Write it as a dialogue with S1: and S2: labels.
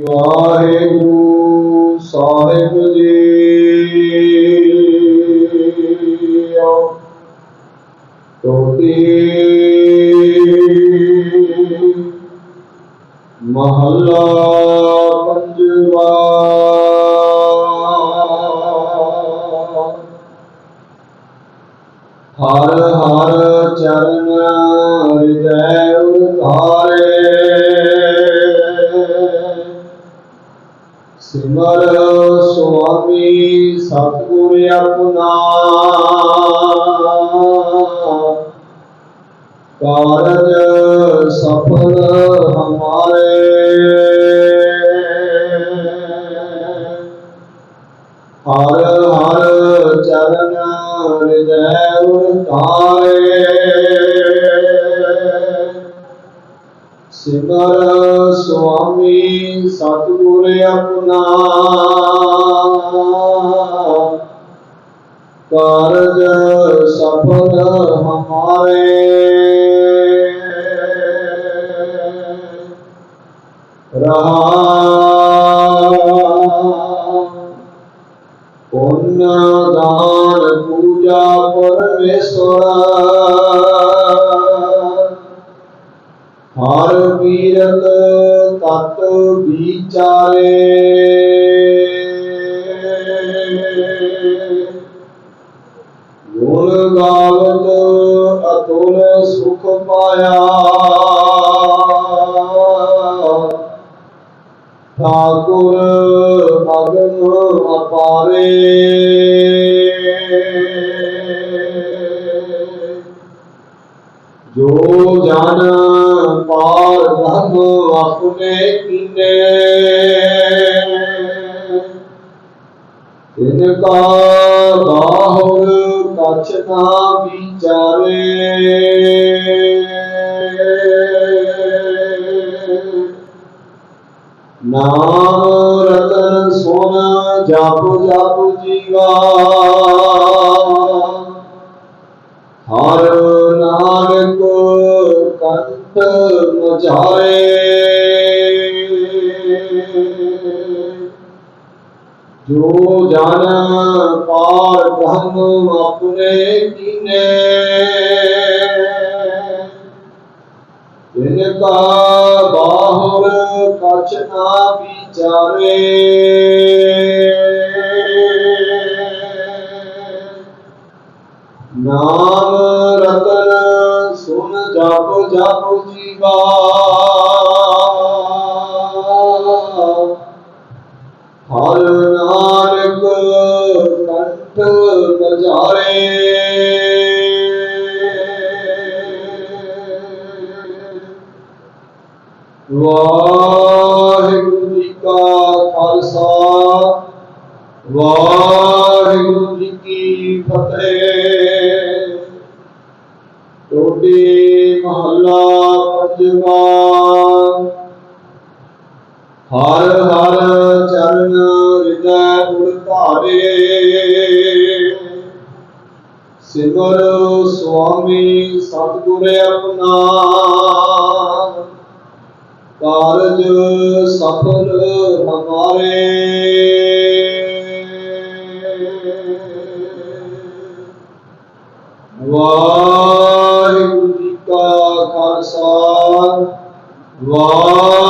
S1: ਵਾਹਿਗੁਰੂ ਸਾਹਿਬ ਜੀ। ਟੋਟੀ ਮਹੱਲਾ ਪੰਜਵਾ। ਹਰ ਹਰ ਚਰਨ ਹਿਰਦੈ ਉਧਾਰੇ ਸਿਮਰ ਸੁਆਮੀ ਸਤਿਗੁਰ ਆਪਣਾ। ਕਾਰਜ ਸਫਲ ਹਮਾਰੇ। ਹਰ ਹਰ ਚਰਨ ਹਿਰਦੈ ਉਤਾਰੇ ਸਿਮਰ ਸੁਆਮੀ ਸਤਿਗੁਰ ਆਪਣਾ। ਕਾਰਜ ਸਫਲ ਹਮਾਰੇ। ਰਹਾ। ਪੁੰਨ ਦਾਨ ਪੂਜਾ ਪਰਮੇਸ਼ਵਰ। ਹਰ ਵੀਰਤ ਤਤ ਵਿਚਾਰੇ। ਗੁਣ ਗਾਵਤ ਅਤੁਲ ਸੁਖ ਪਾਇਆ। ਠਾਕੁਰ ਅਗਮ ਅਪਾਰੇ। ਜੋ ਜਾਣਾ ਪਾਰ ਬ੍ਰਹਮ ਆਪਣੇ ਕੀਨੇ ਤਿਨ ਕਾ ਬਾਹੁਰ ਕਛ ਨਾ ਵਿਚਾਰੇ। ਨਾਮ ਰਤਨ ਸੋਨਾ ਜਪ ਜਪ ਜੀਵਾ। ਜੋ ਜਨ ਪਾਰ ਬ੍ਰਹਮ ਆਪਣੇ ਕੀਨੇ। ਤਿਨ ਕਾ ਬਾਹੁਰ ਕਛ ਨਾ ਵਿਚਾਰੇ। ਨਾਮ ਰਤਨ ਸੁਨ ਜਪ ਜਪ ਜੀਵਾ। ਨਾਨਕ ਕੰਠ ਬਜਾਰੇ ਵਾਹਿਗੁਰੂ ਜੀ ਕਾ ਖਾਲਸਾ, ਵਾਹਿਗੁਰੂ ਜੀ ਕੀ ਫਤਿਹ। ਟੋਡੀ ਮਹੱਲਾ ਪੰਜਵਾ, ਹਰ ਹਰ ਹਿਰਦੈ ਉੜ ਧਾਰੇ। ਸਿਮਰ ਸੁਆਮੀ ਸਤਿਗੁਰ ਆਪਣਾ। ਕਾਰਜ ਸਫਲ ਹਮਾਰੇ ਵਾਹਿਗੁਰੂ ਜੀ ਕਾ ਖਾਲਸਾ। ਵਾਹਿਗੁਰੂ